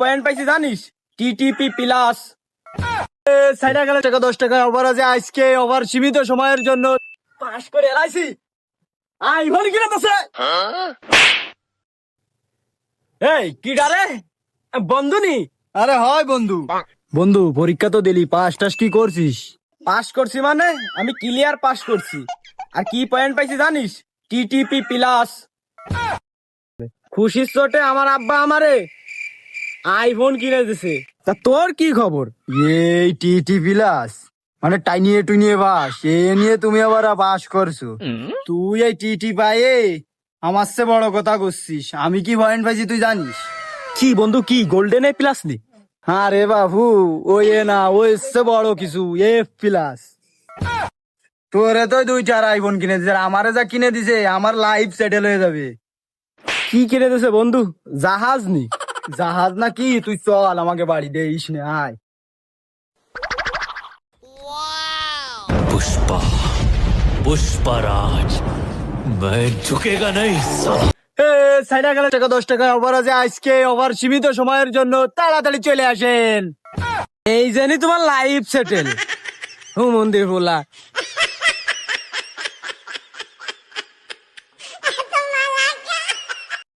Point পাইছি জানিস? TTP plus সাইডা গেলে টাকা দশ টাকা ওভার আছে। আজকে ওভার সীমিত সময়ের জন্য পাস করে এলাইছি। আইফোন কিনে তোছে এই কি ডারে বন্ধু নি? আরে হয় বন্ধু। বন্ধু পরীক্ষা তো দিলি পাস টাস কি করছিস? পাস করছি মানে? আমি ক্লিয়ার পাস করছি। আর কি পয়েন্ট পাইছি জানিস? টিটিপি প্লাস খুশির চোটে আমার আব্বা আমারে আইফোন কিনে দিছে। তা তোর কি খবর? এই টি টি প্লাস মানে টাইনিয়ে টুনিয়ে বাস। এ নিয়ে তুমি আবার বাস করছ। তুই এই টি টি পায়ে আমার সে বড় কথা করছিস। আমি কি পয়েন্ট পাইছি তুই জানিস? কি বন্ধু কি গোল্ডেন এ প্লাস নি? হ্যাঁ রে বাবু ওই এ না ওই সে বড় কিছু এ প্লাস তোরে তো দুই চার আইফোন কিনে দিছে আমারে যা কিনে দিছে আমার লাইফ সেটেল হয়ে যাবে। কি কিনে দিছে বন্ধু? জাহাজ নি? জাহাজ না কি তুই চল আমাকে বাড়ি দে ইস নে আয় पुष्पा पुष्पराज मैं झुकेगा नहीं साला সাইডা গেলে টাকা দশ টাকা ওভার আছে আজকে ওভার সীমিত সময়ের জন্য তাড়াতাড়ি চলে আসেন এই জানি তোমার লাইফ সেটেল হু মন্দির বলা